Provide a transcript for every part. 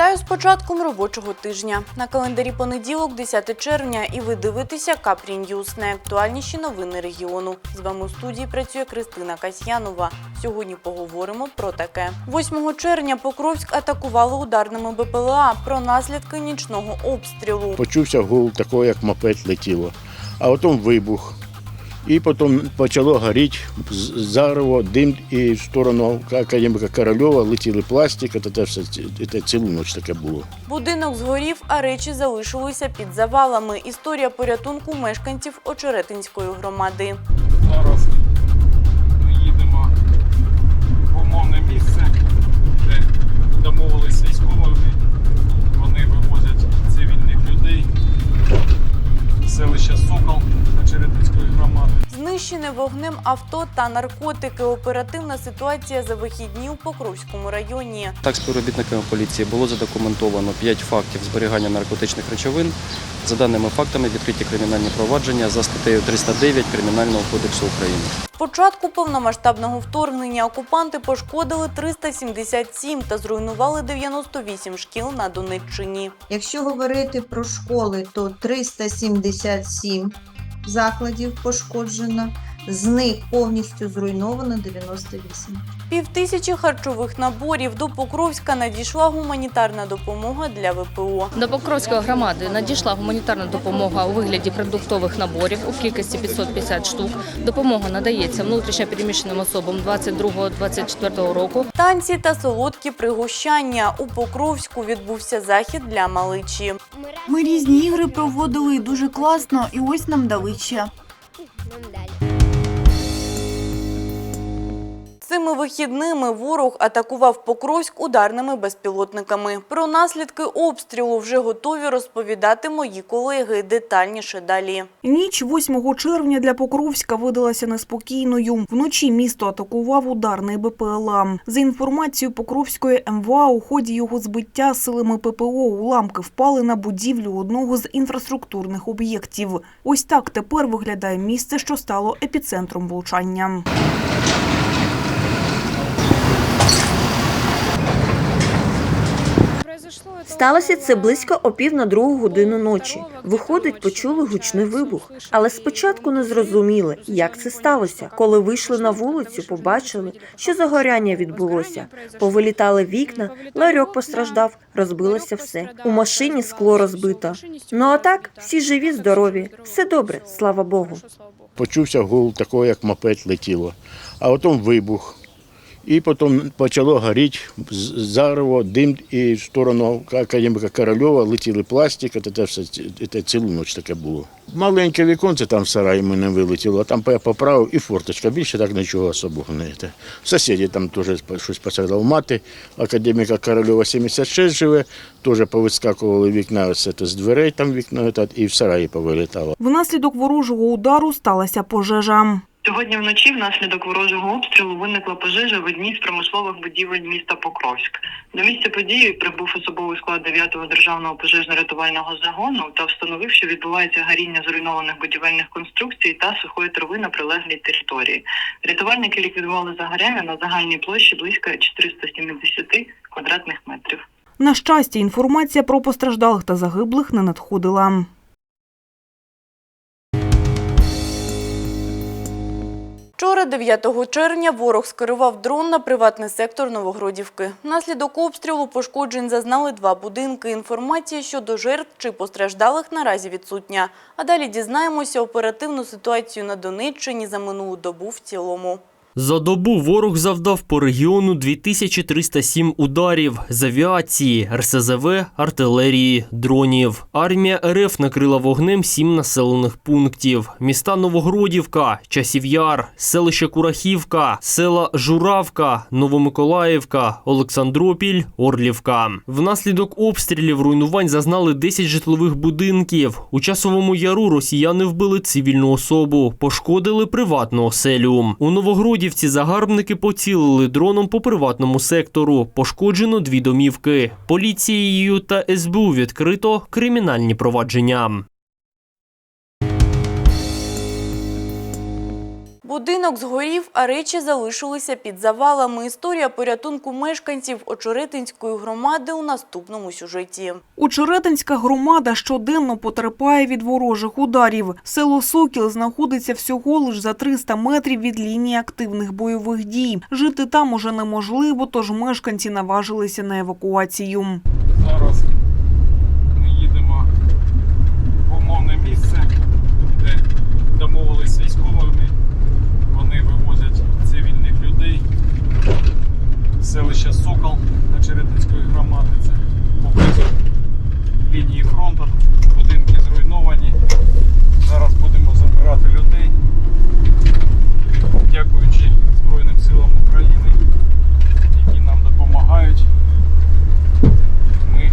Вітаю з початком робочого тижня. На календарі понеділок, 10 червня, і ви дивитеся Капрі Ньюс, найактуальніші новини регіону. З вами у студії працює Кристина Касьянова. Сьогодні поговоримо про таке. 8 червня Покровськ атакували ударними БПЛА про наслідки нічного обстрілу. Почувся гул такого, як мопед летіло, а потім вибух. І потім почало горіти зарево, дим, і в сторону академіка Корольова летіли пластик, це, те все, це цілу ніч таке було. Будинок згорів, а речі залишилися під завалами. Історія порятунку мешканців Очеретинської громади. Зараз ми їдемо в умовне місце, де домовилися військовими. Вони вивозять цивільних людей. Селище. Знищене вогнем авто та наркотики. Оперативна ситуація за вихідні у Покровському районі. Так, співробітниками поліції було задокументовано 5 фактів зберігання наркотичних речовин. За даними фактами, відкриті кримінальні провадження за статтею 309 Кримінального кодексу України. Початку повномасштабного вторгнення окупанти пошкодили 377 та зруйнували 98 шкіл на Донеччині. Якщо говорити про школи, то 377 закладів пошкоджено, з них повністю зруйновано 98. Півтисячі харчових наборів до Покровська надійшла гуманітарна допомога для ВПО. До Покровської громади надійшла гуманітарна допомога у вигляді продуктових наборів у кількості 550 штук. Допомога надається внутрішньо переміщеним особам 22-24 року. Танці та солодкі пригощання. У Покровську відбувся захід для маличі. Ми різні ігри проводили дуже класно, і ось нам дали ще. Цими вихідними ворог атакував Покровськ ударними безпілотниками. Про наслідки обстрілу вже готові розповідати мої колеги детальніше далі. Ніч 8 червня для Покровська видалася неспокійною. Вночі місто атакував ударний БПЛА. За інформацією Покровської МВА, у ході його збиття силами ППО уламки впали на будівлю одного з інфраструктурних об'єктів. Ось так тепер виглядає місце, що стало епіцентром влучання. Сталося це близько о пів на другу годину ночі. Виходить, почули гучний вибух. Але спочатку не зрозуміли, як це сталося. Коли вийшли на вулицю, побачили, що загоряння відбулося. Повилітали вікна, ларьок постраждав, розбилося все. У машині скло розбито. Ну а так, всі живі, здорові. Все добре, слава Богу. Почувся гул такого, як мопед летіло, а потім вибух. І потім почало горіти зарево, дим, і в сторону академіка Корольова летіли пластик, це, все, це цілу ніч таке було. Маленьке віконце там в сараї мене вилетіло, а там я поправив і форточка. Більше так нічого особого не те. Сусіді там теж щось пострадав. Мати академіка Корольова 76 живе, теж повискакували вікна ось це, з дверей, там вікно і в сараї повилітало. Внаслідок ворожого удару сталася пожежа. Сьогодні вночі внаслідок ворожого обстрілу виникла пожежа в одній з промислових будівель міста Покровськ. До місця події прибув особовий склад 9-го державного пожежно-рятувального загону та встановив, що відбувається горіння зруйнованих будівельних конструкцій та сухої трави на прилеглій території. Рятувальники ліквідували загоряння на загальній площі близько 470 квадратних метрів. На щастя, інформація про постраждалих та загиблих не надходила. Вчора, 9 червня, ворог скерував дрон на приватний сектор Новогродівки. Внаслідок обстрілу пошкоджень зазнали два будинки. Інформація щодо жертв чи постраждалих наразі відсутня. А далі дізнаємося оперативну ситуацію на Донеччині за минулу добу в цілому. За добу ворог завдав по регіону 2307 ударів з авіації, РСЗВ, артилерії, дронів. Армія РФ накрила вогнем сім населених пунктів: міста Новогродівка, Часів'яр, селище Курахівка, села Журавка, Новомиколаївка, Олександропіль, Орлівка. Внаслідок обстрілів руйнувань зазнали 10 житлових будинків. У часовому яру росіяни вбили цивільну особу, пошкодили приватну оселю. У Новогродівці загарбники поцілили дроном по приватному сектору. Пошкоджено дві домівки. Поліцією та СБУ відкрито кримінальні провадження. Будинок згорів, а речі залишилися під завалами. Історія порятунку мешканців Очеретинської громади у наступному сюжеті. Очеретинська громада щоденно потерпає від ворожих ударів. Село Сокіл знаходиться всього лиш за 300 метрів від лінії активних бойових дій. Жити там уже неможливо, тож мешканці наважилися на евакуацію. Зараз ми їдемо в умовне місце, де домовилися з військовими. Вони вивозять цивільних людей. Селище Сокол Очеретинської громади. Це поблизу лінії фронту. Будинки зруйновані. Зараз будемо забирати людей. Дякуючи Збройним силам України, які нам допомагають ми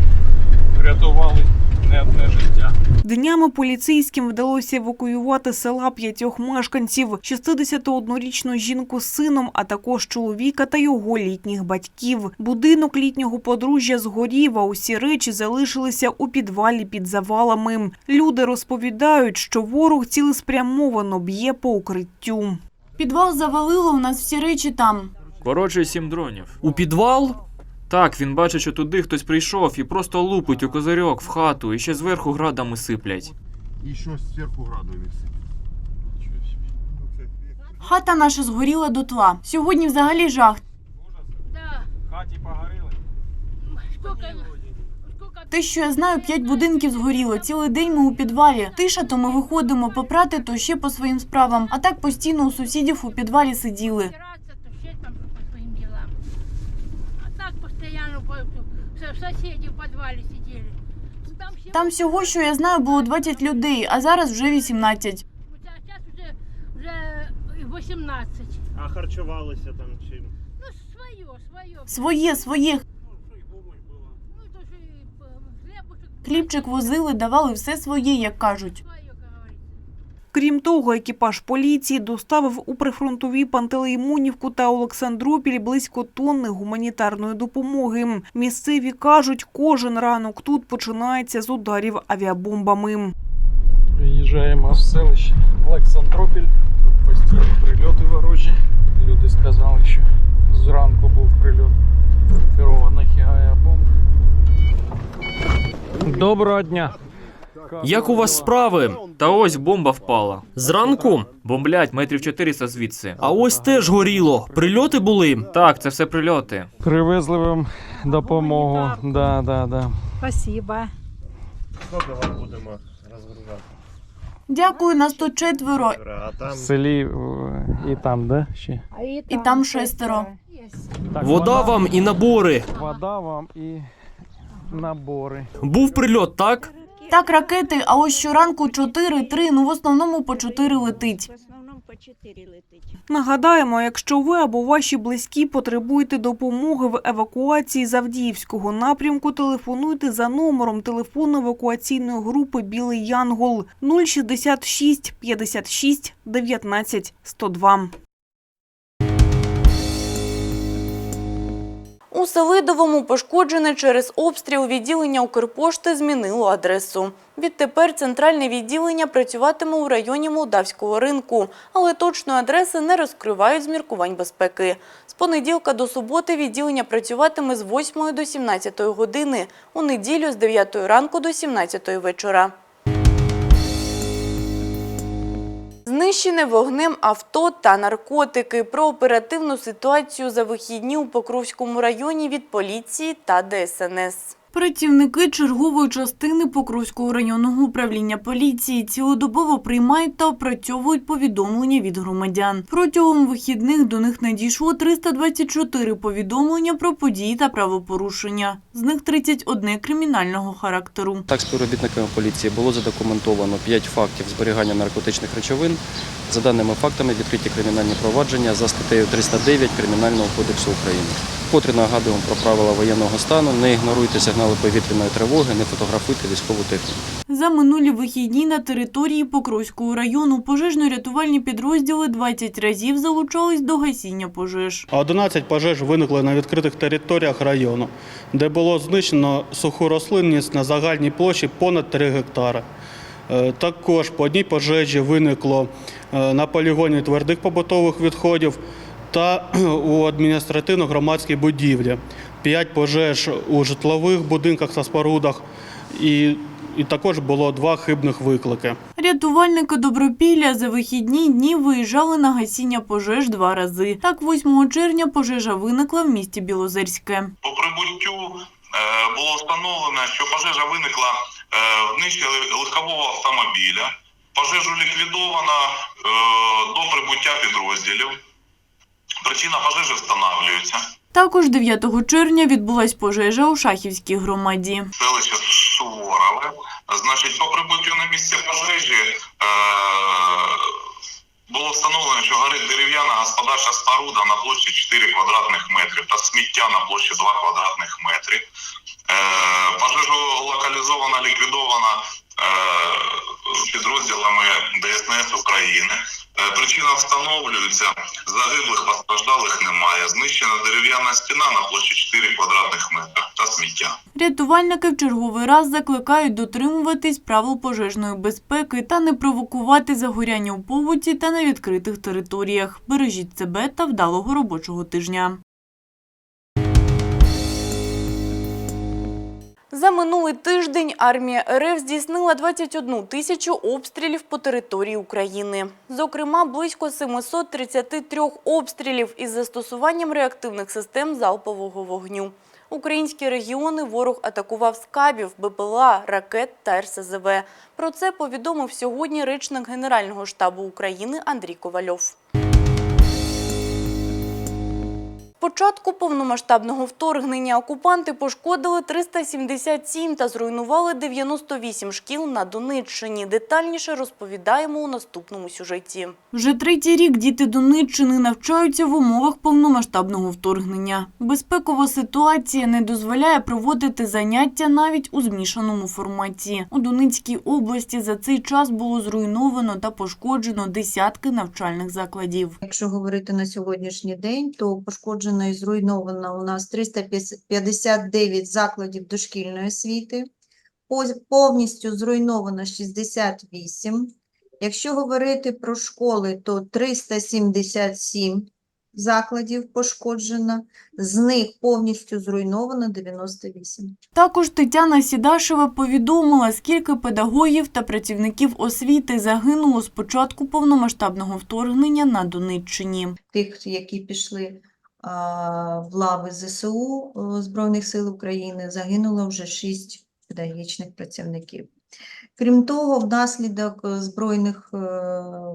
врятували не одне життя. Днями поліцейським вдалося евакуювати села п'ятьох мешканців, 61-річну жінку з сином, а також чоловіка та його літніх батьків. Будинок літнього подружжя згорів, а усі речі залишилися у підвалі під завалами. Люди розповідають, що ворог цілеспрямовано б'є по укриттю. Підвал завалило, у нас всі речі там. Коротше, сім дронів. У підвал? Так, він бачить, що туди хтось прийшов і просто лупить у козирьок в хату, і ще зверху градами сиплять. І щось зверху градами Хата наша згоріла дотла. Сьогодні взагалі жах. Хаті погоріли. Те, що я знаю, п'ять будинків згоріло. Цілий день ми у підвалі. Тиша, то ми виходимо попрати, то ще по своїм справам. А так постійно у сусідів у підвалі сиділи. А так постоянно по- в в підвалі сиділи. Там, всего- Там всього, що я знаю, було 20 людей, а зараз вже 18. а сейчас вже уже 18. А харчувалися там чим? Ну, своє, своє. Своє, своє. Ну, и, э, хлебушек. Хлібчик возили, давали все своє, як кажуть. Крім того, екіпаж поліції доставив у прифронтові Пантелеймонівку та Олександропіль близько тонни гуманітарної допомоги. Місцеві кажуть, кожен ранок тут починається з ударів авіабомбами. Приїжджаємо в селище Олександропіль. Тут постійно прильоти ворожі. Люди сказали, що зранку був прильот керованих авіабомб. Доброго дня. Як у вас справи? Та ось бомба впала. Зранку? Бомблять метрів 400 звідси. А ось теж горіло. Прильоти були. Так, це все прильоти. Привезли вам допомогу. Да, да, да. Спасибо. Скільки вам будемо розгружати? Дякую, нас тут четверо. А там В селі е, і там, да? Ще? І там шестеро. Так, Вода вам і набори. Вода вам і набори. Був прильот, так? Так, ракети, а ось щоранку 4-3, ну в основному по 4 летить. Нагадаємо, якщо ви або ваші близькі потребуєте допомоги в евакуації з Авдіївського напрямку, телефонуйте за номером телефону евакуаційної групи Білий Янгол 066 56 19 102. У Селидовому пошкоджене через обстріл відділення Укрпошти змінило адресу. Відтепер центральне відділення працюватиме у районі Молдавського ринку, але точної адреси не розкривають з міркувань безпеки. З понеділка до суботи відділення працюватиме з 8 до 17 години, у неділю з 9 ранку до 17 вечора. Знищене вогнем авто та наркотики. Про оперативну ситуацію за вихідні у Покровському районі від поліції та ДСНС. Працівники чергової частини Покровського районного управління поліції цілодобово приймають та опрацьовують повідомлення від громадян. Протягом вихідних до них надійшло 324 повідомлення про події та правопорушення. З них 31 кримінального характеру. Так, співробітниками поліції було задокументовано 5 фактів зберігання наркотичних речовин. За даними фактами, відкриті кримінальні провадження за статтею 309 Кримінального кодексу України. Вкотре нагадуємо про правила воєнного стану. Не ігноруйте сигнали повітряної тривоги, не фотографуйте військову техніку. За минулі вихідні на території Покровського району пожежно-рятувальні підрозділи 20 разів залучались до гасіння пожеж. 11 пожеж виникли на відкритих територіях району, де було знищено суху рослинність на загальній площі понад 3 гектари. Е, Також по одній пожежі виникло е, на полігоні твердих побутових відходів та у адміністративно-громадській будівлі. П'ять пожеж у житлових будинках та спорудах і, і також було два хибних виклики. Рятувальники Добропілля за вихідні дні виїжджали на гасіння пожеж два рази. Так, 8 червня пожежа виникла в місті Білозерське. По прибуттю було встановлено, що пожежа виникла е, в нижче легкового автомобіля. Пожежу ліквідовано е, до прибуття підрозділів. Причина пожежі встановлюється. Також 9 червня відбулась пожежа у Шахівській громаді. Селище Суворове. Значить, по прибуттю на місце пожежі е, було встановлено, що горить дерев'яна господарча споруда на площі 4 квадратних метрів та сміття на площі 2 квадратних метри. Е, пожежу локалізовано, ліквідовано е, підрозділами ДСНС України. Е, Причина встановлюється, загиблих постраждалих немає. Знищена дерев'яна стіна на площі 4 квадратних метри та сміття. Рятувальники в черговий раз закликають дотримуватись правил пожежної безпеки та не провокувати загоряння у побуті та на відкритих територіях. Бережіть себе та вдалого робочого тижня. За минулий тиждень армія РФ здійснила 21 тисячу обстрілів по території України. Зокрема, близько 733 обстрілів із застосуванням реактивних систем залпового вогню. Українські регіони ворог атакував з кабів, БПЛА, ракет та РСЗВ. Про це повідомив сьогодні речник Генерального штабу України Андрій Ковальов. Початку повномасштабного вторгнення окупанти пошкодили 377 та зруйнували 98 шкіл на Донеччині. Детальніше розповідаємо у наступному сюжеті. Вже третій рік діти Донеччини навчаються в умовах повномасштабного вторгнення. Безпекова ситуація не дозволяє проводити заняття навіть у змішаному форматі. У Донецькій області за цей час було зруйновано та пошкоджено десятки навчальних закладів. Якщо говорити на сьогоднішній день, то пошкоджено і зруйновано у нас 359 закладів дошкільної освіти, повністю зруйновано 68. Якщо говорити про школи, то 377 закладів пошкоджено, з них повністю зруйновано 98. Також Тетяна Сідашева повідомила, скільки педагогів та працівників освіти загинуло з початку повномасштабного вторгнення на Донеччині. Тих, які пішли в лави ЗСУ Збройних сил України, загинуло вже 6 педагогічних працівників. Крім того, внаслідок е, збройних е,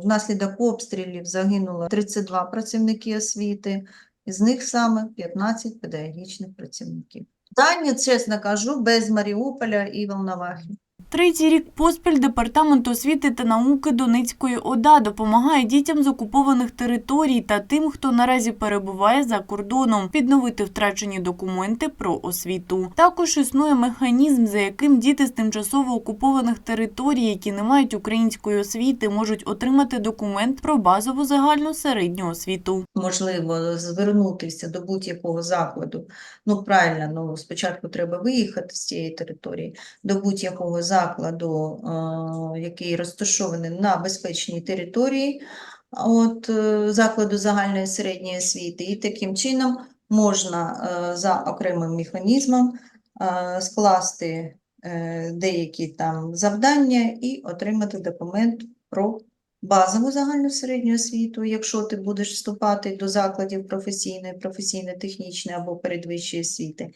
внаслідок обстрілів загинуло 32 працівники освіти, із них саме 15 педагогічних працівників. Дані, чесно кажу, без Маріуполя і Волновахи. Третій рік поспіль Департамент освіти та науки Донецької ОДА допомагає дітям з окупованих територій та тим, хто наразі перебуває за кордоном, відновити втрачені документи про освіту. Також існує механізм, за яким діти з тимчасово окупованих територій, які не мають української освіти, можуть отримати документ про базову загальну середню освіту. можливо звернутися до будь-якого закладу. Ну, правильно, ну, спочатку треба виїхати з цієї території, до будь-якого закладу, е, який розташований на безпечній території, от, е, закладу загальної середньої освіти, і таким чином можна е, за окремим механізмом скласти деякі там завдання і отримати документ про базову загальну середню освіту, якщо ти будеш вступати до закладів професійної, професійно-технічної або передвищої освіти,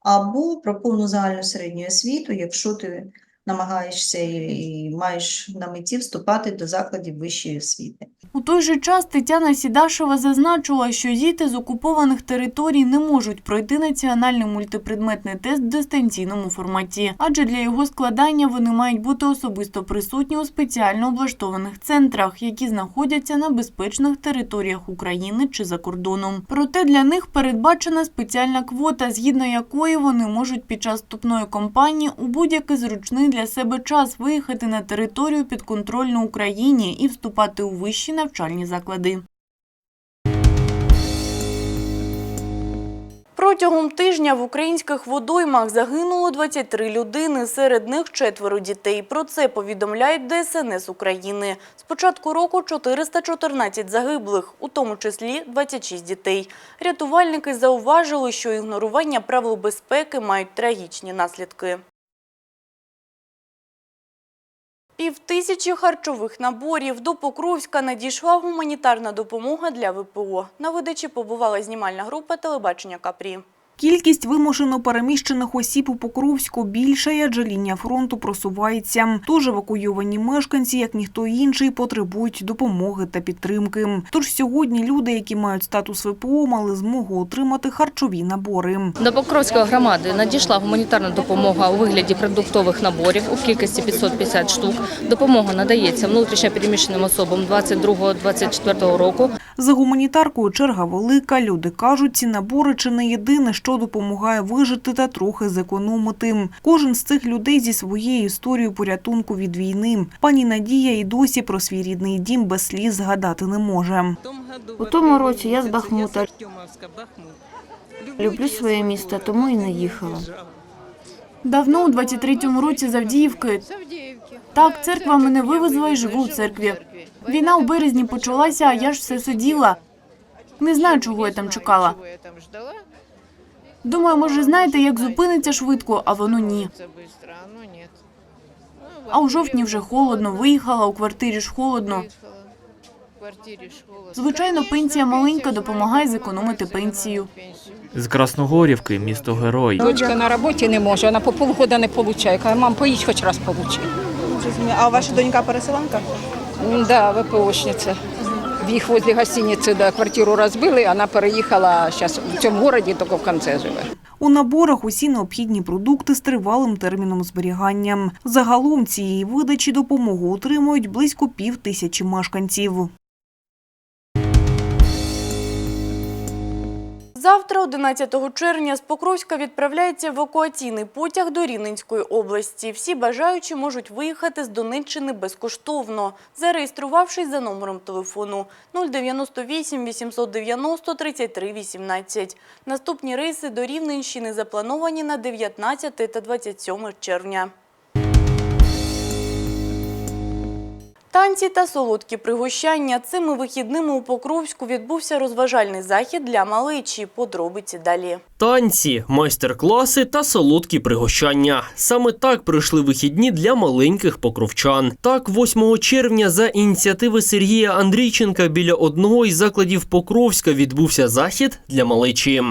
або про повну загальну середню освіту, якщо ти намагаєшся і, маєш на меті вступати до закладів вищої освіти. У той же час Тетяна Сідашева зазначила, що діти з окупованих територій не можуть пройти національний мультипредметний тест в дистанційному форматі, адже для його складання вони мають бути особисто присутні у спеціально облаштованих центрах, які знаходяться на безпечних територіях України чи за кордоном. Проте для них передбачена спеціальна квота, згідно якої вони можуть під час вступної кампанії у будь-який зручний для себе час виїхати на територію підконтрольну Україні і вступати у вищі навчальні заклади. Протягом тижня в українських водоймах загинуло 23 людини, серед них четверо дітей. Про це повідомляють ДСНС України. З початку року 414 загиблих, у тому числі 26 дітей. Рятувальники зауважили, що ігнорування правил безпеки мають трагічні наслідки. Півтисячі харчових наборів. До Покровська надійшла гуманітарна допомога для ВПО. На видачі побувала знімальна група телебачення Капрі. Кількість вимушено переміщених осіб у Покровську більша, адже лінія фронту просувається. Тож евакуйовані мешканці, як ніхто інший, потребують допомоги та підтримки. Тож сьогодні люди, які мають статус ВПО, мали змогу отримати харчові набори. До Покровської громади надійшла гуманітарна допомога у вигляді продуктових наборів у кількості 550 штук. Допомога надається внутрішньо переміщеним особам 22-24 року. За гуманітаркою черга велика. Люди кажуть, ці набори чи не єдине, що допомагає вижити та трохи зекономити. Кожен з цих людей зі своєю історією порятунку від війни. Пані Надія і досі про свій рідний дім без сліз згадати не може. У тому році я з Бахмута. Люблю своє місто, тому і не їхала. Давно, у 23-му році з Авдіївки. Так, церква мене вивезла і живу у церкві. Війна у березні почалася, а я ж все сиділа. Не знаю, чого я там чекала. Думаю, може, знаєте, як зупиниться швидко, а воно ні. А у жовтні вже холодно, виїхала, у квартирі ж холодно. Звичайно, пенсія маленька допомагає зекономити пенсію. З Красногорівки, місто Герой. Дочка на роботі не може, вона по полгода не отримує. Каже, мам, поїдь хоч раз получи. А ваша донька переселенка? Да, ВПОшниця. Їх возле гостиниці да, квартиру розбили, вона переїхала зараз в цьому місті, тільки в кінці живе. У наборах усі необхідні продукти з тривалим терміном зберігання. Загалом цієї видачі допомогу отримують близько пів тисячі мешканців. Завтра, 11 червня, з Покровська відправляється евакуаційний потяг до Рівненської області. Всі бажаючі можуть виїхати з Донеччини безкоштовно, зареєструвавшись за номером телефону 098 890 33 18. Наступні рейси до Рівненщини заплановані на 19 та 27 червня. Танці та солодкі пригощання. Цими вихідними у Покровську відбувся розважальний захід для малечі. Подробиці далі. Танці, майстер-класи та солодкі пригощання. Саме так пройшли вихідні для маленьких покровчан. Так, 8 червня за ініціативи Сергія Андрійченка біля одного із закладів Покровська відбувся захід для малечі.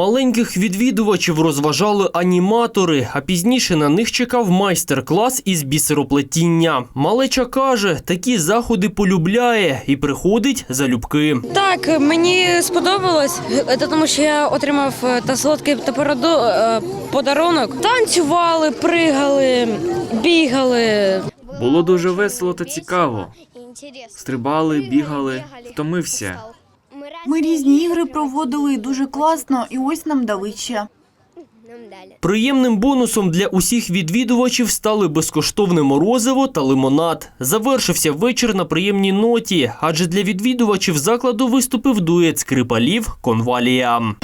Маленьких відвідувачів розважали аніматори, а пізніше на них чекав майстер-клас із бісероплетіння. Малеча каже, такі заходи полюбляє і приходить залюбки. Так, мені сподобалось, це тому що я отримав е, та солодкий та е, подарунок. Танцювали, пригали, бігали. Було дуже весело та цікаво. Стрибали, бігали, втомився. Ми різні ігри проводили і дуже класно, і ось нам дали ще. Приємним бонусом для усіх відвідувачів стали безкоштовне морозиво та лимонад. Завершився вечір на приємній ноті, адже для відвідувачів закладу виступив дует скрипалів Конвалія.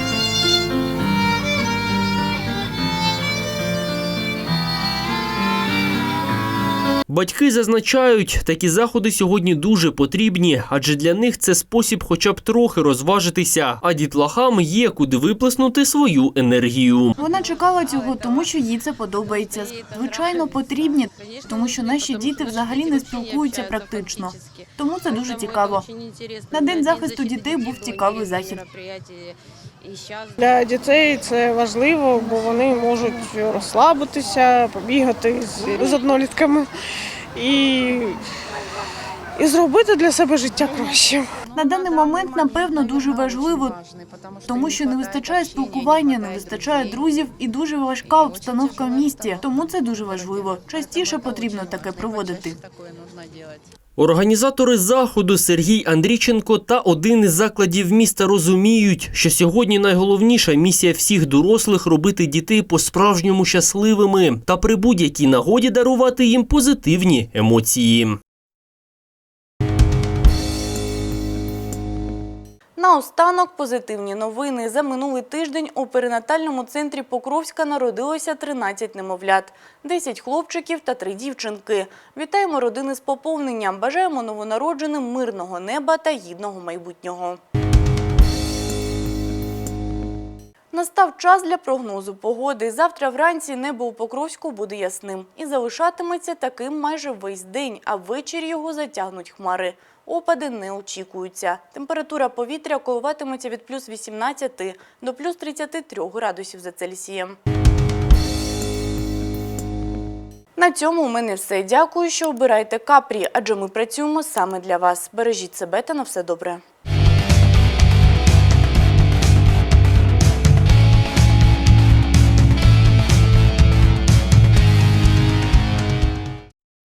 Батьки зазначають, такі заходи сьогодні дуже потрібні, адже для них це спосіб хоча б трохи розважитися, а дітлахам є куди виплеснути свою енергію. Вона чекала цього, тому що їй це подобається. Звичайно, потрібні, тому що наші діти взагалі не спілкуються практично. Тому це дуже цікаво. На день захисту дітей був цікавий захід. Для дітей це важливо, бо вони можуть розслабитися, побігати з, однолітками. І, і зробити для себе життя краще. На даний момент, напевно, дуже важливо, тому що не вистачає спілкування, не вистачає друзів і дуже важка обстановка в місті. Тому це дуже важливо. Частіше потрібно таке проводити. Організатори заходу Сергій Андрійченко та один із закладів міста розуміють, що сьогодні найголовніша місія всіх дорослих робити дітей по-справжньому щасливими та при будь-якій нагоді дарувати їм позитивні емоції. Наостанок позитивні новини. За минулий тиждень у перинатальному центрі Покровська народилося 13 немовлят, 10 хлопчиків та 3 дівчинки. Вітаємо родини з поповненням. Бажаємо новонародженим мирного неба та гідного майбутнього. Настав час для прогнозу погоди. Завтра вранці небо у Покровську буде ясним і залишатиметься таким майже весь день, а ввечері його затягнуть хмари. Опади не очікуються. Температура повітря коливатиметься від плюс 18 до плюс 33 градусів за Цельсієм. На цьому у мене все. Дякую, що обираєте капрі, адже ми працюємо саме для вас. Бережіть себе та на все добре.